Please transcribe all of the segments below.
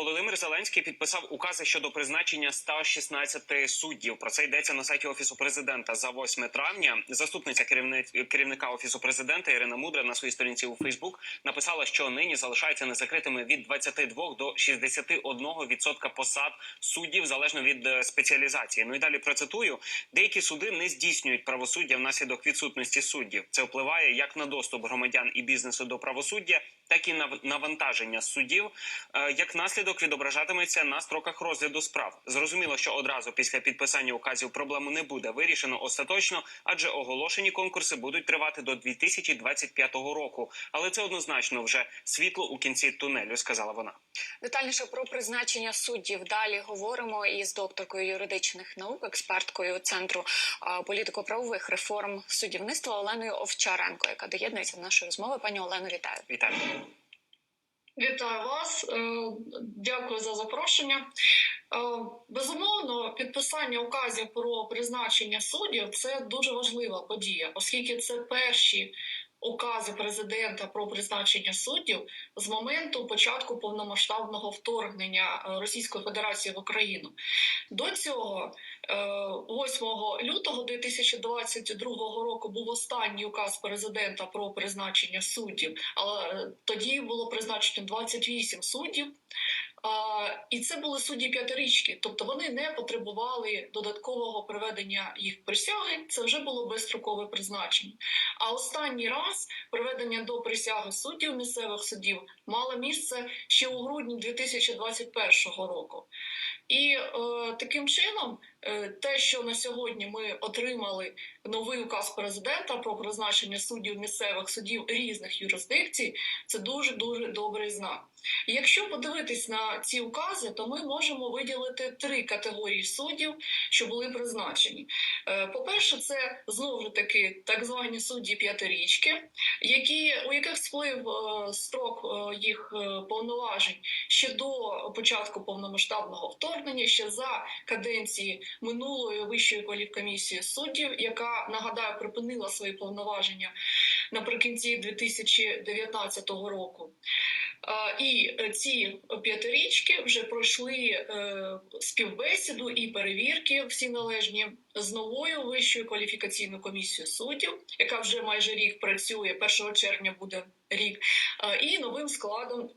Володимир Зеленський підписав укази щодо призначення 116 суддів. Про це йдеться на сайті офісу президента за 8 травня. Заступниця керівни- керівника офісу президента Ірина Мудра на своїй сторінці у Фейсбук написала, що нині залишаються незакритими від 22 до 61 відсотка посад суддів залежно від е, спеціалізації. Ну і далі процитую: деякі суди не здійснюють правосуддя внаслідок відсутності суддів. Це впливає як на доступ громадян і бізнесу до правосуддя, так і на навантаження суддів. Е, Як наслідок відображатиметься на строках розгляду справ. Зрозуміло, що одразу після підписання указів проблему не буде вирішено остаточно, адже оголошені конкурси будуть тривати до 2025 року. Але це однозначно вже світло у кінці тунелю, сказала вона. Детальніше про призначення суддів далі говоримо із докторкою юридичних наук, експерткою центру політико-правових реформ суддівництва Оленою Овчаренко, яка доєднується до нашої розмови. Пані Олено, вітаю. Вітаю. Вітаю вас, Е, дякую за запрошення. Е, Безумовно, підписання указів про призначення суддів це дуже важлива подія, оскільки це перші укази президента про призначення суддів з моменту початку повномасштабного вторгнення е, Російської Федерації в Україну. До цього, е, 8 лютого 2022 року, був останній указ президента про призначення суддів, але е, тоді було призначено 28 суддів. І це були судді п'ятирічки, тобто вони не потребували додаткового приведення їх присяги. Це вже було безстрокове призначення. А останній раз приведення до присяги суддів місцевих судів мало місце ще у грудні 2021 року. І е, таким чином, те, що на сьогодні ми отримали новий указ президента про призначення суддів місцевих судів різних юрисдикцій, це дуже дуже добрий знак. Якщо подивитись на ці укази, то ми можемо виділити три категорії суддів, що були призначені. Е, По-перше, це знову ж таки так звані судді п'ятирічки, які у яких сплив е, строк е, їх е, повноважень ще до початку повномасштабного вторгнення, ще за каденції минулої вищої кваліфкомісії суддів, яка нагадаю припинила свої повноваження наприкінці 2019 року. Е, І ці п'ятирічки вже пройшли е, співбесіду і перевірки всі належні з новою вищою кваліфікаційною комісією суддів, яка вже майже рік працює 1 червня буде рік, е, і новим складом.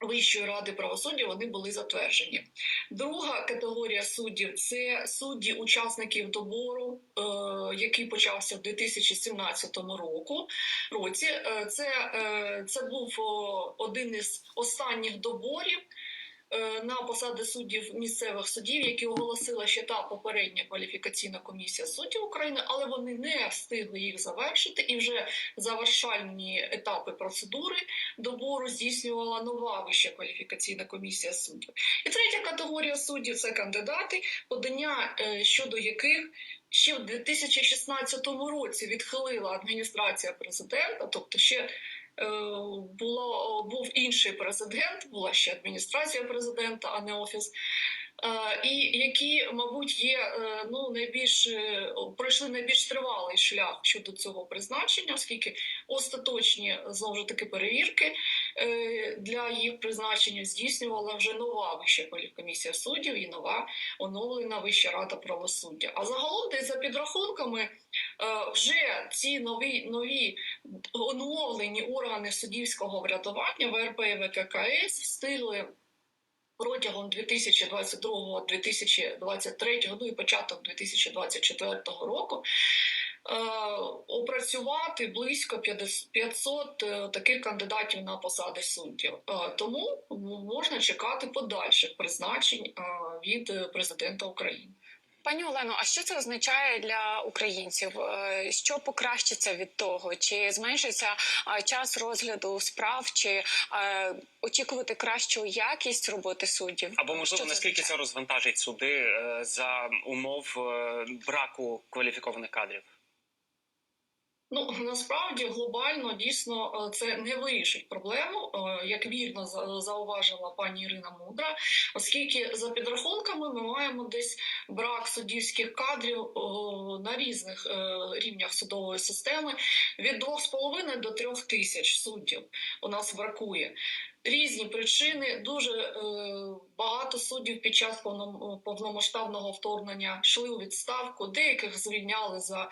Вищої ради правосуддя вони були затверджені. Друга категорія суддів це судді учасників добору, е, який почався в 2017 року. Році Е, це, е, це був один із останніх доборів на посади суддів місцевих судів, які оголосила ще та попередня кваліфікаційна комісія суддів України, але вони не встигли їх завершити, і вже завершальні етапи процедури добору здійснювала нова вища кваліфікаційна комісія суддів. І третя категорія суддів це кандидати, подання е, щодо яких ще в 2016 році відхилила адміністрація президента, тобто ще е, було був інший президент, була ще адміністрація президента, а не офіс. Е, І які, мабуть, є е, ну найбільш е, пройшли найбільш тривалий шлях щодо цього призначення, оскільки остаточні знову ж таки перевірки е, для їх призначення здійснювала вже нова вища кваліфкомісія суддів і нова оновлена Вища рада правосуддя. А загалом, десь за підрахунками, е, вже ці нові нові оновлені органи суддівського врядування ВРП і ВККС встигли протягом 2022-2023, ну і початок 2024 року. е, Опрацювати близько 50 500 е, таких кандидатів на посади суддів, Е, тому можна чекати подальших призначень е, від е, президента України. Пані Олено, а що це означає для українців? Е, Що покращиться від того? Чи зменшиться час розгляду справ, чи е, очікувати кращу якість роботи суддів? Або можливо, наскільки це розвантажить суди е, за умов е, браку кваліфікованих кадрів? Ну насправді глобально дійсно е, це не вирішить проблему, е, як вірно зауважила пані Ірина Мудра, оскільки за підрахунками ми маємо десь брак суддівських кадрів е, на різних рівнях судової системи від 2,5 до 3 тисяч суддів. У нас бракує. Різні причини дуже е, багато суддів під час повном- повномасштабного вторгнення йшли у відставку, деяких звільняли за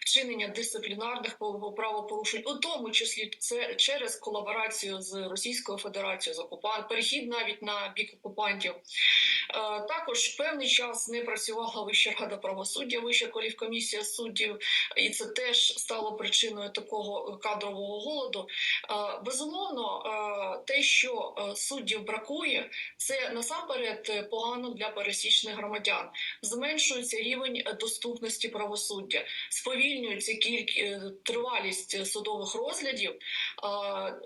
вчинення дисциплінарних правопорушень, у тому числі це через колаборацію з Російською Федерацією, з окупант, перехід навіть на бік окупантів. Е, Також певний час не працювала Вища рада правосуддя, Вища колівкомісія суддів, і це теж стало причиною такого кадрового голоду. Е, Безумовно, е, те, що е, суддів бракує, це насамперед е, погано для пересічних громадян. Зменшується рівень е, доступності правосуддя, сповільнюється кількість тривалість судових розглядів,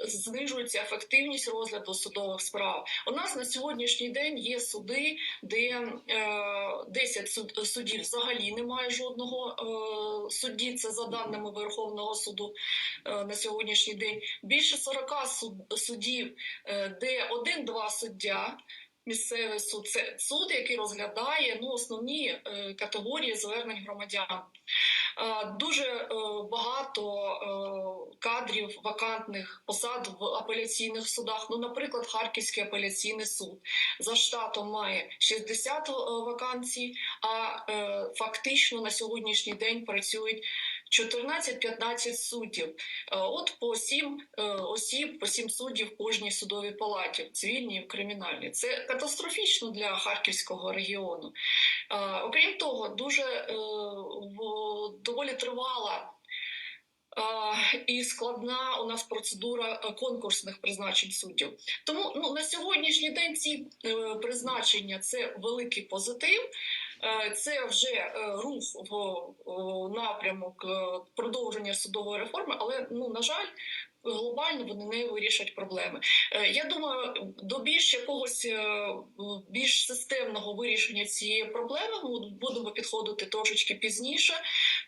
знижується ефективність розгляду судових справ. У нас на сьогоднішній день є суди, де е, 10 суд, судів взагалі немає жодного судді. Це за даними Верховного суду на сьогоднішній день. Більше 40 суд, судів, е, де один-два суддя. Місцевий суд це суд, який розглядає ну основні е, категорії звернень громадян. Е, Дуже е, багато е, кадрів вакантних посад в апеляційних судах. Ну, наприклад, Харківський апеляційний суд за штатом має 60 е, вакансій, а е, фактично на сьогоднішній день працюють 14-15 суддів. Е, От по 7 осіб, по 7 суддів в кожній судовій палаті, в цивільній і в кримінальній. Це катастрофічно для харківського регіону. Е, Окрім того, дуже е, доволі тривала. е, І складна у нас процедура е, конкурсних призначень суддів. Тому ну на сьогоднішній день ці е, призначення це великий позитив. Е, Це вже е, рух в напрямок е, продовження судової реформи, але ну на жаль. Глобально вони не вирішать проблеми. Я думаю, до більш якогось е, більш системного вирішення цієї проблеми ми будемо підходити трошечки пізніше,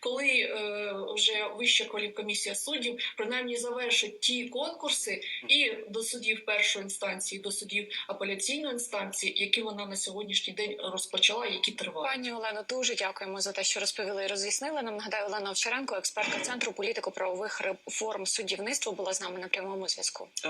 коли е, вже вища кваліфкомісія суддів принаймні завершить ті конкурси і до судів першої інстанції, до судів апеляційної інстанції, які вона на сьогоднішній день розпочала, які тривають. Пані Олено, дуже дякуємо за те, що розповіли і роз'яснили. Нам нагадаю Олена Овчаренко, експертка центру політико-правових реформ суддівництва, була з нами на прямому зв'язку.